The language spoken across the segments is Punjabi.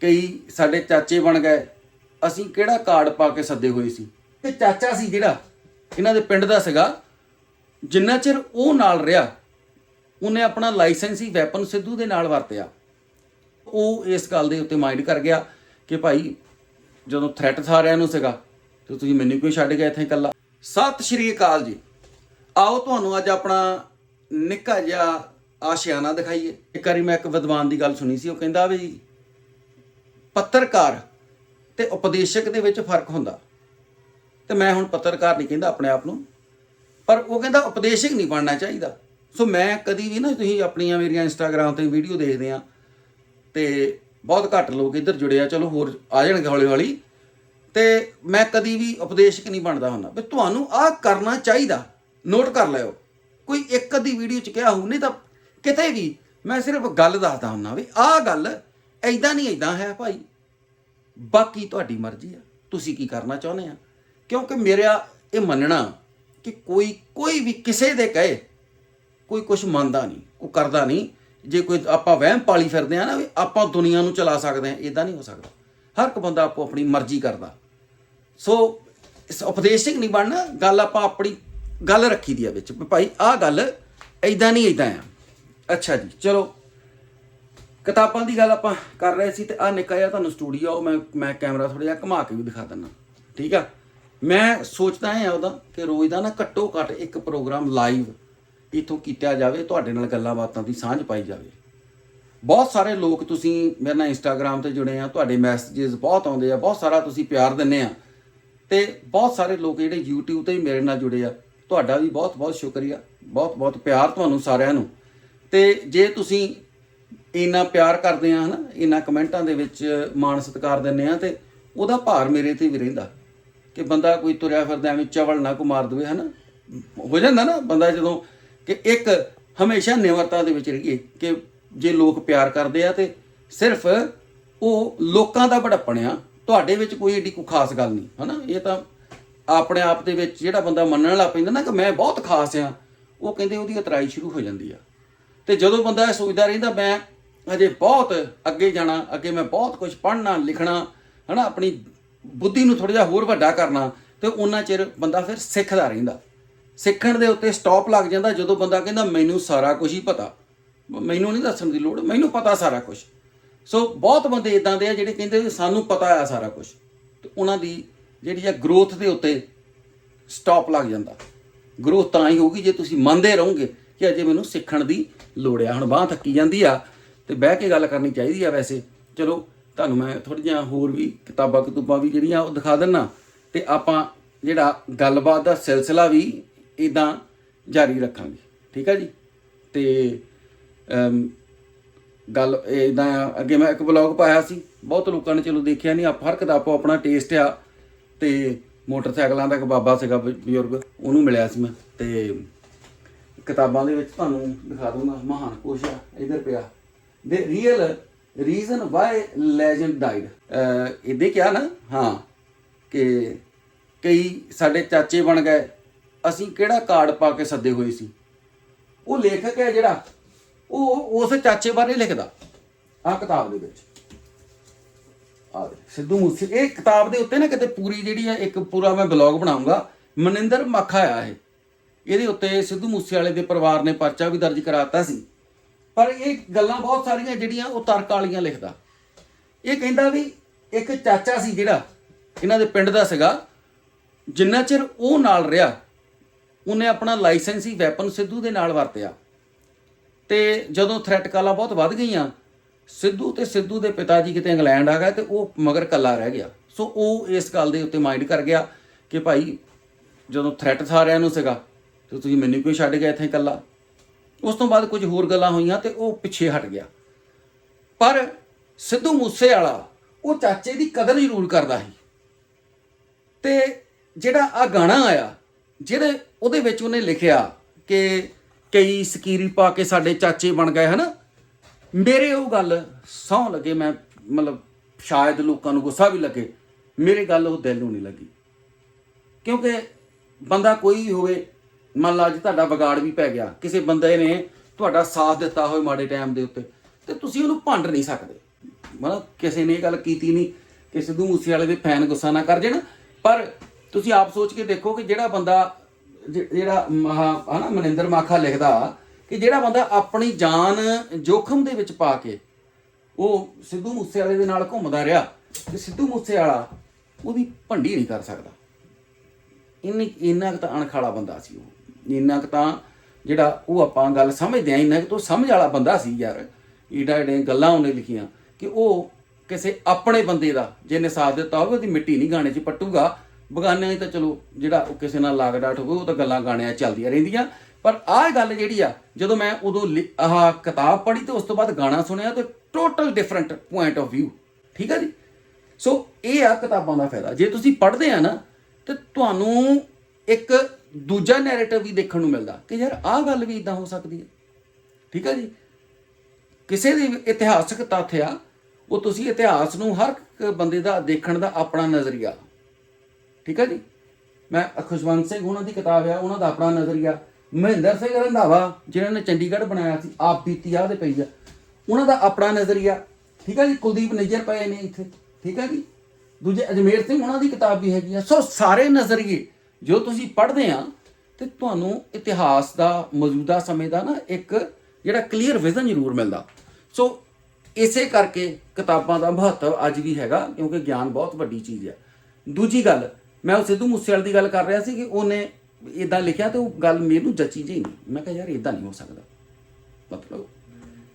ਕਈ ਸਾਡੇ ਚਾਚੇ ਬਣ ਗਏ। ਅਸੀਂ ਕਿਹੜਾ ਕਾਰਡ ਪਾ ਕੇ ਸੱਦੇ ਹੋਏ ਸੀ? ਤੇ ਚਾਚਾ ਸੀ ਜਿਹੜਾ, ਇਹਨਾਂ ਦੇ ਪਿੰਡ ਦਾ ਸੀਗਾ। ਜਿੰਨਾ ਚਿਰ ਉਹ ਨਾਲ ਰਿਹਾ, ਉਹਨੇ ਆਪਣਾ ਲਾਇਸੈਂਸੀ ਵੈਪਨ ਸਿੱਧੂ ਦੇ ਨਾਲ ਵਰਤਿਆ। ਉਹ ਇਸ ਗੱਲ ਦੇ ਉੱਤੇ ਮਾਈਂਡ ਕਰ ਗਿਆ ਕਿ ਭਾਈ, ਜਦੋਂ ਥ੍ਰੈਟ ਸਾਰਿਆਂ ਨੂੰ ਸੀਗਾ, ਤੇ ਤੁਸੀਂ ਮੈਨੂੰ ਕਿਉਂ ਛੱਡ ਗਏ ਇੱਥੇ ਇਕੱਲਾ? ਸਤਿ ਸ਼੍ਰੀ ਅਕਾਲ ਜੀ। ਆਓ ਤੁਹਾਨੂੰ ਅੱਜ ਆਪਣਾ ਨਿੱਕਾ ਜਿਹਾ ਆਸ਼ਿਆਨਾ ਦਿਖਾਈਏ। ਇੱਕ ਵਾਰੀ ਮੈਂ ਇੱਕ ਵਿਦਵਾਨ ਦੀ ਗੱਲ ਸੁਣੀ ਸੀ, ਉਹ ਕਹਿੰਦਾ ਵੀ ਪੱਤਰਕਾਰ ਤੇ ਉਪਦੇਸ਼ਕ ਦੇ ਵਿੱਚ ਫ਼ਰਕ ਹੁੰਦਾ। ਤੇ ਮੈਂ ਹੁਣ ਪੱਤਰਕਾਰ ਨਹੀਂ ਕਹਿੰਦਾ ਆਪਣੇ ਆਪ ਨੂੰ, ਪਰ ਉਹ ਕਹਿੰਦਾ ਉਪਦੇਸ਼ਕ ਨਹੀਂ ਬਣਨਾ ਚਾਹੀਦਾ। ਸੋ ਮੈਂ ਕਦੀ ਵੀ ਨਾ ਤੁਸੀਂ ਆਪਣੀਆਂ ਮੇਰੀਆਂ ਇੰਸਟਾਗ੍ਰam ਤੇ ਵੀਡੀਓ ਦੇਖਦੇ ਆ ਤੇ ਬਹੁਤ ਘੱਟ ਲੋਕ ਇੱਧਰ ਜੁੜੇ ਆ, ਚਲੋ ਹੋਰ ਆ ਜਾਣਗੇ ਹੌਲੀ ਹੌਲੀ ਤੇ ਮੈਂ ਕਦੀ ਵੀ ਉਪਦੇਸ਼ਕ ਨਹੀਂ ਬਣਦਾ ਹੁੰਦਾ। ਵੀ ਤੁਹਾਨੂੰ ਆਹ ਕਰਨਾ ਚਾਹੀਦਾ, ਨੋਟ ਕਰ ਲਿਓ। ਕੋਈ ਇੱਕ ਅੱਧੀ ਵੀਡੀਓ ਚ ਕਿਹਾ ਹੋਊ, ਨਹੀਂ ਤਾਂ ਕਿਤੇ ਵੀ ਮੈਂ ਸਿਰਫ ਗੱਲ ਦੱਸਦਾ ਹੁੰਦਾ ਵੀ ਆਹ ਗੱਲ ਐਦਾਂ ਨਹੀਂ ਐਦਾਂ ਹੈ ਭਾਈ। ਬਾਕੀ ਤੁਹਾਡੀ ਮਰਜ਼ੀ ਆ। ਤੁਸੀਂ ਕੀ ਕਰਨਾ ਚਾਹੁੰਦੇ ਆ? ਕਿਉਂਕਿ ਮੇਰਾ ਇਹ ਮੰਨਣਾ ਕਿ ਕੋਈ ਕੋਈ ਵੀ ਕਿਸੇ ਦੇ ਕਹੇ, ਕੋਈ ਕੁਝ ਮੰਨਦਾ ਨਹੀਂ, ਕੋਈ ਕਰਦਾ ਨਹੀਂ। ਜੇ ਕੋਈ ਆਪਾਂ ਵਹਿਮ ਪਾਲੀ ਫਿਰਦੇ ਆ ਨਾ ਵੀ ਆਪਾਂ ਦੁਨੀਆ ਨੂੰ ਚਲਾ ਸਕਦੇ ਆ ਇਦਾਂ ਨਹੀਂ ਹੋ ਸਕਦਾ। ਹਰ ਇੱਕ ਬੰਦਾ ਆਪੋ ਆਪਣੀ ਮਰਜ਼ੀ ਕਰਦਾ। ਸੋ, ਇਸ ਉਪਦੇਸ਼ਕ ਨਹੀਂ ਬਣਨਾ, ਗੱਲ ਆਪਾਂ ਆਪਣੀ ਗੱਲ ਰੱਖੀ ਦੀ ਆ ਵਿੱਚ ਵੀ ਭਾਈ, ਆਹ ਗੱਲ ਐਦਾਂ ਨਹੀਂ ਐਦਾਂ ਆ। ਅੱਛਾ ਜੀ, ਚਲੋ। ਕਿਤਾਬਾਂ ਦੀ ਗੱਲ ਆਪਾਂ ਕਰ ਰਹੇ ਸੀ ਤੇ ਆ ਨਿੱਕਾ ਜਿਹਾ ਤੁਹਾਨੂੰ ਸਟੂਡੀਓ ਉਹ ਮੈਂ ਮੈਂ ਕੈਮਰਾ ਥੋੜਾ ਜਿਹਾ ਘੁਮਾ ਕੇ ਵੀ ਦਿਖਾ ਦਿੰਦਾ। ਠੀਕ ਆ? ਮੈਂ ਸੋਚਦਾ ਹਾਂ ਉਹਦਾ ਕਿ ਰੋਜ਼ ਦਾ ਨਾ ਘੱਟੋ ਘੱਟ ਇੱਕ ਪ੍ਰੋਗਰਾਮ ਲਾਈਵ ਇਥੋਂ ਕੀਤਾ ਜਾਵੇ, ਤੁਹਾਡੇ ਨਾਲ ਗੱਲਾਂ ਬਾਤਾਂ ਦੀ ਸਾਂਝ ਪਾਈ ਜਾਵੇ। ਬਹੁਤ ਸਾਰੇ ਲੋਕ ਤੁਸੀਂ ਮੇਰੇ ਨਾਲ ਇੰਸਟਾਗ੍ਰam ਤੇ ਜੁੜੇ ਆ, ਤੁਹਾਡੇ ਮੈਸੇजेस ਬਹੁਤ ਆਉਂਦੇ ਆ, ਬਹੁਤ ਸਾਰਾ ਤੁਸੀਂ ਪਿਆਰ ਦਿੰਦੇ ਆ। ਤੇ ਬਹੁਤ ਸਾਰੇ ਲੋਕ ਜਿਹੜੇ YouTube ਤੇ ਵੀ ਮੇਰੇ ਨਾਲ ਜੁੜੇ ਆ, ਤੁਹਾਡਾ ਵੀ ਬਹੁਤ ਬਹੁਤ ਸ਼ੁਕਰੀਆ ਬਹੁਤ ਬਹੁਤ ਪਿਆਰ ਤੁਹਾਨੂੰ ਸਾਰਿਆਂ ਨੂੰ। ਤੇ ਜੇ ਤੁਸੀਂ ਇੰਨਾ ਪਿਆਰ ਕਰਦੇ ਆ, ਹਨਾ? ਇੰਨਾ ਕਮੈਂਟਾਂ ਦੇ ਵਿੱਚ ਮਾਣ ਸਤਿਕਾਰ ਦਿੰਦੇ ਆ ਤੇ ਉਹਦਾ ਭਾਰ ਮੇਰੇ ਤੇ ਵੀ ਰਹਿੰਦਾ ਕਿ ਬੰਦਾ ਕੋਈ ਤੁਰਿਆ ਫਿਰਦਾ ਐਵੇਂ ਚਵਲ ਨਾ ਕੋ ਮਾਰ ਦਵੇ, ਹਨਾ? ਹੋ ਜਾਂਦਾ ਨਾ ਬੰਦਾ ਜਦੋਂ ਕਿ ਇੱਕ ਹਮੇਸ਼ਾ ਨਿਮਰਤਾ ਦੇ ਵਿੱਚ ਰਹੀਏ ਕਿ ਜੇ ਲੋਕ ਪਿਆਰ ਕਰਦੇ ਆ ਤੇ ਸਿਰਫ ਉਹ ਲੋਕਾਂ ਦਾ ਬੜਪਣ ਆ, ਤੁਹਾਡੇ ਵਿੱਚ ਕੋਈ ਏਡੀ ਕੋਈ ਖਾਸ ਗੱਲ ਨਹੀਂ, ਹਨਾ? ਇਹ ਤਾਂ ਆਪਣੇ ਆਪ ਦੇ ਵਿੱਚ ਜਿਹੜਾ ਬੰਦਾ ਮੰਨਣ ਲੱਗ ਪੈਂਦਾ ਨਾ ਕਿ ਮੈਂ ਬਹੁਤ ਖਾਸ ਆ, ਉਹ ਕਹਿੰਦੇ ਉਹਦੀ ਇਤਰਾਈ ਸ਼ੁਰੂ ਹੋ ਜਾਂਦੀ ਆ। ਤੇ ਜਦੋਂ ਬੰਦਾ ਇਹ ਸੋਚਦਾ ਰਹਿੰਦਾ, ਮੈਂ ਹਜੇ ਬਹੁਤ ਅੱਗੇ ਜਾਣਾ, ਅੱਗੇ ਮੈਂ ਬਹੁਤ ਕੁਝ ਪੜ੍ਹਨਾ, ਲਿਖਣਾ, ਹਨਾ, ਆਪਣੀ ਬੁੱਧੀ ਨੂੰ ਥੋੜਾ ਜਿਹਾ ਹੋਰ ਵੱਡਾ ਕਰਨਾ, ਤੇ ਉਹਨਾਂ ਚਿਰ ਬੰਦਾ ਫਿਰ ਸਿੱਖਦਾ ਰਹਿੰਦਾ। ਸਿੱਖਣ ਦੇ ਉੱਤੇ ਸਟਾਪ ਲੱਗ ਜਾਂਦਾ ਜਦੋਂ ਬੰਦਾ ਕਹਿੰਦਾ, ਮੈਨੂੰ ਸਾਰਾ ਕੁਝ ਹੀ ਪਤਾ। ਮੈਨੂੰ ਨਹੀਂ ਦੱਸਣ ਦੀ ਲੋੜ, ਮੈਨੂੰ ਪਤਾ ਸਾਰਾ ਕੁਝ ਸੋ ਬਹੁਤ ਬੰਦੇ ਇਦਾਂ ਦੇ ਆ ਜਿਹੜੇ ਕਹਿੰਦੇ ਸਾਨੂੰ ਪਤਾ ਆ ਸਾਰਾ ਕੁਝ ਤੇ ਉਹਨਾਂ ਦੀ ਜਿਹੜੀ ਆ ਗਰੋਥ ਦੇ ਉੱਤੇ ਸਟਾਪ ਲੱਗ ਜਾਂਦਾ। ਗਰੋਥ ਤਾਂ ਹੀ ਹੋਊਗੀ ਜੇ ਤੁਸੀਂ ਮੰਨਦੇ ਰਹੋਗੇ ਕਿ ਅਜੇ ਮੈਨੂੰ ਸਿੱਖਣ ਦੀ ਲੋੜ ਆ। ਹੁਣ ਬਾਹ ਥੱਕੀ ਜਾਂਦੀ ਆ ਤੇ ਬਹਿ ਕੇ ਗੱਲ ਕਰਨੀ ਚਾਹੀਦੀ ਆ ਵੈਸੇ। ਚਲੋ ਤੁਹਾਨੂੰ ਮੈਂ ਥੋੜੀ ਜਿਹਾ ਹੋਰ ਵੀ ਕਿਤਾਬਾਂ ਕਤੂਬਾਂ ਵੀ ਜਿਹੜੀਆਂ ਉਹ ਦਿਖਾ ਦਿੰਨਾ। ਤੇ ਆਪਾਂ ਜਿਹੜਾ ਗੱਲਬਾਤ ਦਾ ਸਿਲਸਿਲਾ ਵੀ ਇਦਾਂ ਜਾਰੀ ਰੱਖਾਂਗੇ। ਠੀਕ ਆ ਜੀ? ਤੇ ਅਮ, ਗੱਲ ਇਦਾਂ ਅੱਗੇ ਮੈਂ ਇੱਕ ਬਲੌਗ ਪਾਇਆ ਸੀ। ਬਹੁਤ ਲੋਕਾਂ ਨੇ ਚਲੋ ਦੇਖਿਆ ਨਹੀਂ ਆ ਫ਼ਰਕ ਦਾ ਆਪੋ ਆਪਣਾ ਟੇਸਟ ਆ। ਤੇ ਮੋਟਰਸਾਈਕਲਾਂ ਦਾ ਇੱਕ ਬਾਬਾ ਸੀਗਾ ਬ- ਬਜ਼ੁਰਗ ਉਹਨੂੰ ਮਿਲਿਆ ਸੀ ਮੈਂ। ਤੇ ਕਿਤਾਬਾਂ ਦੇ ਵਿੱਚ ਤੁਹਾਨੂੰ ਦਿਖਾ ਦੂੰਗਾ। ਮਹਾਨ ਕੋਸ਼ ਆ ਇਧਰ ਪਿਆ। The real reason why legend died ਇਹਦੇ ਕਿਹਾ ਨਾ, ਹਾਂ, ਕਿ ਕਈ ਸਾਡੇ ਚਾਚੇ ਬਣ ਗਏ, ਅਸੀਂ ਕਿਹੜਾ ਕਾਰਡ ਪਾ ਕੇ ਸੱਦੇ ਹੋਏ ਸੀ? ਉਹ ਲੇਖਕ ਹੈ ਜਿਹੜਾ, ਉਹ ਉਸ ਚਾਚੇ ਬਾਰੇ ਲਿਖਦਾ ਆ ਕਿਤਾਬ ਦੇ ਵਿੱਚ। ਆ ਸਿੱਧੂ ਮੂਸੇ, ਇਹ ਕਿਤਾਬ ਦੇ ਉੱਤੇ ਨਾ ਕਿਤੇ ਪੂਰੀ ਜਿਹੜੀ ਹੈ, ਇੱਕ ਪੂਰਾ ਮੈਂ ਬਲੌਗ ਬਣਾਉਂਗਾ, ਮਨਿੰਦਰ ਮੱਖਾ ਆ ਇਹ। ਇਹਦੇ ਉੱਤੇ ਸਿੱਧੂ ਮੂਸੇ ਵਾਲੇ ਦੇ ਪਰਿਵਾਰ ਨੇ ਪਰਚਾ ਵੀ ਦਰਜ ਕਰਾਤਾ ਸੀ। ਪਰ ਇਹ ਗੱਲਾਂ ਬਹੁਤ ਸਾਰੀਆਂ ਜਿਹੜੀਆਂ ਉਹ ਤਰਕ ਵਾਲੀਆਂ ਲਿਖਦਾ। ਇਹ ਕਹਿੰਦਾ ਵੀ ਇੱਕ ਚਾਚਾ ਸੀ ਜਿਹੜਾ, ਇਹਨਾਂ ਦੇ ਪਿੰਡ ਦਾ ਸੀਗਾ, ਜਿੰਨਾ ਚਿਰ ਉਹ ਨਾਲ ਰਿਹਾ, ਉਹਨੇ ਆਪਣਾ ਲਾਇਸੈਂਸੀ ਵੈਪਨ ਸਿੱਧੂ ਦੇ ਨਾਲ ਵਰਤਿਆ। ਤੇ ਜਦੋਂ ਥ੍ਰੈਟ ਕਾਲਾਂ ਬਹੁਤ ਵੱਧ ਗਈਆਂ, ਸਿੱਧੂ ਤੇ ਸਿੱਧੂ ਦੇ ਪਿਤਾ ਜੀ ਕਿਤੇ ਇੰਗਲੈਂਡ ਆ ਗਏ ਤੇ ਉਹ ਮਗਰ ਕੱਲਾ ਰਹਿ ਗਿਆ। ਸੋ ਉਹ ਇਸ ਗੱਲ ਦੇ ਉੱਤੇ ਮਾਈਂਡ ਕਰ ਗਿਆ ਕਿ ਭਾਈ ਜਦੋਂ ਥ੍ਰੈਟ ਸਾਰਿਆਂ ਨੂੰ ਸੀਗਾ, ਤੇ ਤੁਸੀਂ ਮੈਨੂੰ ਕਿਉਂ ਛੱਡ ਗਏ ਇੱਥੇ ਇਕੱਲਾ? ਉਸ ਤੋਂ ਬਾਅਦ ਕੁਝ ਹੋਰ ਗੱਲਾਂ ਹੋਈਆਂ ਤੇ ਉਹ ਪਿੱਛੇ ਹਟ ਗਿਆ। ਪਰ ਸਿੱਧੂ ਮੂਸੇ ਵਾਲਾ ਉਹ ਚਾਚੇ ਦੀ ਕਦਰ ਜ਼ਰੂਰ ਕਰਦਾ ਸੀ। ਤੇ ਜਿਹੜਾ ਆ ਗਾਣਾ ਆਇਆ ਜਿਹੜੇ ਉਹਦੇ ਵਿੱਚ ਉਹਨੇ ਲਿਖਿਆ ਕਿ ਕਈ ਸਕੀਰੀ ਪਾ ਕੇ ਸਾਡੇ ਚਾਚੇ ਬਣ ਗਏ, ਹਨਾ? ਮੇਰੇ ਉਹ ਗੱਲ ਸੌ ਲੱਗੇ, ਮੈਂ ਮਤਲਬ ਸ਼ਾਇਦ ਲੋਕਾਂ ਨੂੰ ਗੁੱਸਾ ਵੀ ਲੱਗੇ, ਮੇਰੇ ਗੱਲ ਉਹ ਦਿਲ ਨੂੰ ਨਹੀਂ ਲੱਗੀ। ਕਿਉਂਕਿ ਬੰਦਾ ਕੋਈ ਹੋਵੇ ਮੰਨ ਲਾ ਅੱਜ ਤੁਹਾਡਾ ਵਿਗਾੜ ਵੀ ਪੈ ਗਿਆ, ਕਿਸੇ ਬੰਦੇ ਨੇ ਤੁਹਾਡਾ ਸਾਥ ਦਿੱਤਾ ਹੋਵੇ ਮਾੜੇ ਟਾਈਮ ਦੇ ਉੱਤੇ, ਤੇ ਤੁਸੀਂ ਉਹਨੂੰ ਭੰਡ ਨਹੀਂ ਸਕਦੇ। ਮਤਲਬ ਕਿਸੇ ਨੇ ਇਹ ਗੱਲ ਕੀਤੀ ਨਹੀਂ ਕਿ ਸਿੱਧੂ ਮੂਸੇ ਵਾਲੇ ਦੇ ਫੈਨ ਗੁੱਸਾ ਨਾ ਕਰ ਜਾਣ, ਪਰ ਤੁਸੀਂ ਆਪ ਸੋਚ ਕੇ ਦੇਖੋ ਕਿ ਜਿਹੜਾ ਬੰਦਾ, ਜਿ- ਜਿਹੜਾ ਮਹਾ, ਹਨਾ, ਮਨਿੰਦਰ ਮਾਖਾ ਲਿਖਦਾ ਕਿ ਜਿਹੜਾ ਬੰਦਾ ਆਪਣੀ ਜਾਨ ਜੋਖਮ ਦੇ ਵਿੱਚ ਪਾ ਕੇ ਉਹ ਸਿੱਧੂ ਮੂਸੇ ਵਾਲੇ ਦੇ ਨਾਲ ਘੁੰਮਦਾ ਰਿਹਾ, ਤੇ ਸਿੱਧੂ ਮੂਸੇ ਵਾਲਾ ਉਹਦੀ ਭੰਡੀ ਨਹੀਂ ਕਰ ਸਕਦਾ। ਇੰਨੀ, ਇੰਨਾ ਕੁ ਤਾਂ ਅਣਖਾਲਾ ਬੰਦਾ ਸੀ ਉਹ। ਇੰਨਾ ਕੁ ਤਾਂ ਜਿਹੜਾ ਉਹ ਆਪਾਂ ਗੱਲ ਸਮਝਦੇ ਆ ਇੰਨਾ ਕੁ ਤੂੰ ਸਮਝ ਵਾਲਾ ਬੰਦਾ ਸੀ ਯਾਰ। ਈਡਾ ਈਡੇ ਗੱਲਾਂ ਉਹਨੇ ਲਿਖੀਆਂ ਕਿ ਉਹ ਕਿਸੇ ਆਪਣੇ ਬੰਦੇ ਦਾ ਜਿਹਨੇ ਸਾਥ ਦਿੱਤਾ ਹੋਵੇ, ਉਹਦੀ ਮਿੱਟੀ ਨਹੀਂ ਗਾਣੇ 'ਚ ਪੱਟੂਗਾ। ਬਗਾਨਿਆਂ ਬਗਾਨੇ ਤਾਂ ਚਲੋ, ਜਿਹੜਾ ਉਹ ਕਿਸੇ ਨਾਲ ਲਾਗ ਡਾਟ ਹੋਵੇ, ਉਹ ਤਾਂ ਗੱਲਾਂ ਗਾਣਿਆਂ 'ਚ ਚੱਲਦੀਆਂ ਰਹਿੰਦੀਆਂ। ਪਰ ਆਹ ਗੱਲ ਜਿਹੜੀ ਆ, ਜਦੋਂ ਮੈਂ ਉਦੋਂ ਲਿ- ਆਹ ਕਿਤਾਬ ਪੜ੍ਹੀ ਤੇ ਉਸ ਤੋਂ ਬਾਅਦ ਗਾਣਾ ਸੁਣਿਆ ਤੇ total different point of View ਠੀਕ ਆ ਜੀ? ਸੋ ਇਹ ਆ ਕਿਤਾਬਾਂ ਦਾ ਫਾਇਦਾ। ਜੇ ਤੁਸੀਂ ਪੜ੍ਹਦੇ ਆ ਨਾ, ਤੇ ਤੁਹਾਨੂੰ ਇੱਕ ਦੂਜਾ ਨੈਰੇਟਿਵ ਵੀ ਦੇਖਣ ਨੂੰ ਮਿਲਦਾ ਕਿ ਯਾਰ ਆਹ ਗੱਲ ਵੀ ਇਦਾਂ ਹੋ ਸਕਦੀ ਹੈ। ਠੀਕ ਹੈ ਜੀ? ਕਿਸੇ ਦੀ ਇਤਿਹਾਸਕ ਤੱਥ ਆ, ਉਹ ਤੁਸੀਂ ਇਤਿਹਾਸ ਨੂੰ ਹਰ ਬੰਦੇ ਦਾ ਦੇਖਣ ਦਾ ਆਪਣਾ ਨਜ਼ਰੀਆ। ਠੀਕ ਹੈ ਜੀ? ਮੈਂ ਖੁਸ਼ਵੰਤ ਸਿੰਘ ਉਹਨਾਂ ਦੀ ਕਿਤਾਬ ਆ, ਉਹਨਾਂ ਦਾ ਆਪਣਾ ਨਜ਼ਰੀਆ। ਮਹਿੰਦਰ ਸਿੰਘ ਰੰਧਾਵਾ, ਜਿਨ੍ਹਾਂ ਨੇ ਚੰਡੀਗੜ੍ਹ ਬਣਾਇਆ ਸੀ, ਆਪ ਬੀਤੀ ਆ ਦੇ ਪਈ ਆ। ਉਹਨਾਂ ਦਾ ਆਪਣਾ ਨਜ਼ਰੀਆ। ਠੀਕ ਹੈ ਜੀ? ਕੁਲਦੀਪ ਨਜ਼ਰ ਪਏ ਨੇ ਇੱਥੇ। ਠੀਕ ਹੈ ਜੀ? ਦੂਜੇ ਅਜਮੇਰ ਸਿੰਘ ਉਹਨਾਂ ਦੀ ਕਿਤਾਬ ਵੀ ਹੈਗੀ ਆ। ਸੋ ਸਾਰੇ ਨਜ਼ਰੀਏ ਜੋ ਤੁਸੀਂ ਪੜ੍ਹਦੇ ਆ, ਤੇ ਤੁਹਾਨੂੰ ਇਤਿਹਾਸ ਦਾ, ਮੌਜੂਦਾ ਸਮੇਂ ਦਾ ਨਾ ਇੱਕ ਜਿਹੜਾ ਕਲੀਅਰ ਵਿਜ਼ਨ ਜ਼ਰੂਰ ਮਿਲਦਾ। ਸੋ ਇਸੇ ਕਰਕੇ ਕਿਤਾਬਾਂ ਦਾ ਮਹੱਤਵ ਅੱਜ ਵੀ ਹੈਗਾ, ਕਿਉਂਕਿ ਗਿਆਨ ਬਹੁਤ ਵੱਡੀ ਚੀਜ਼ ਹੈ ਦੂਜੀ ਗੱਲ, ਮੈਂ ਉਹ ਸਿੱਧੂ ਮੂਸੇਵਾਲੇ ਦੀ ਗੱਲ ਕਰ ਰਿਹਾ ਸੀ ਕਿ ਉਹਨੇ ਇਦਾਂ ਲਿਖਿਆ ਤੇ ਉਹ ਗੱਲ ਮੈਨੂੰ ਜੱਚੀ ਜੀ ਨਹੀਂ। ਮੈਂ ਕਿਹਾ, ਯਾਰ ਇਦਾਂ ਨਹੀਂ ਹੋ ਸਕਦਾ। ਮਤਲਬ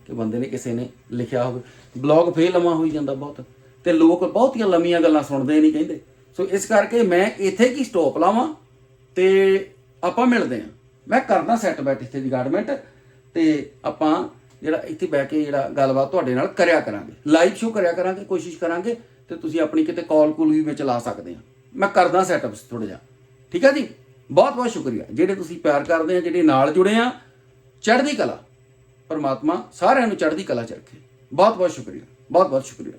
ਕਿ ਬੰਦੇ ਨੇ ਕਿਸੇ ਨੇ ਲਿਖਿਆ ਹੋਵੇ। ਬਲੌਗ ਫੇਰ ਲੰਮਾ ਹੋਈ ਜਾਂਦਾ ਬਹੁਤ, ਤੇ ਲੋਕ ਬਹੁਤੀਆਂ ਲੰਮੀਆਂ ਗੱਲਾਂ ਸੁਣਦੇ ਨਹੀਂ, ਕਹਿੰਦੇ। ਸੋ ਇਸ ਕਰਕੇ ਮੈਂ ਇੱਥੇ ਕੀ ਸਟਾਪ ਲਾਵਾਂ ਤੇ ਆਪਾਂ ਮਿਲਦੇ ਆਂ ਮੈਂ ਕਰਦਾ ਸੈੱਟ ਬੈਠ ਇੱਥੇ ਰਿਗਾਰਡਮੈਂਟ ਗਾਰਡਮੈਂਟ ਤੇ ਆਪਾਂ ਜਿਹੜਾ ਇੱਥੇ ਬਹਿ ਕੇ ਜਿਹੜਾ ਗੱਲਬਾਤ ਤੁਹਾਡੇ ਨਾਲ ਕਰਿਆ ਕਰਾਂਗੇ। ਲਾਈਵ ਸ਼ੋ ਕਰਿਆ ਕਰਾਂਗੇ, ਕੋਸ਼ਿਸ਼ ਕਰਾਂਗੇ ਤੇ ਤੁਸੀਂ ਆਪਣੀ ਕਿਤੇ ਕਾਲ ਕੂਲ ਵੀ ਵਿੱਚ ਲਾ ਸਕਦੇ ਆ ਮੈਂ ਕਰਦਾ ਸੈਟਅਪ ਥੋੜਾ ਜਿਹਾ। ਠੀਕ ਹੈ ਜੀ? ਬਹੁਤ ਬਹੁਤ ਸ਼ੁਕਰੀਆ। ਜਿਹੜੇ ਤੁਸੀਂ ਪਿਆਰ ਕਰਦੇ ਆ, ਜਿਹੜੇ ਨਾਲ ਜੁੜੇ ਆ, ਚੜ੍ਹਦੀ ਕਲਾ। ਪਰਮਾਤਮਾ ਸਾਰਿਆਂ ਨੂੰ ਚੜ੍ਹਦੀ ਕਲਾ ਚ ਰੱਖੇ। ਬਹੁਤ ਬਹੁਤ ਸ਼ੁਕਰੀਆ। ਬਹੁਤ ਬਹੁਤ ਸ਼ੁਕਰੀਆ।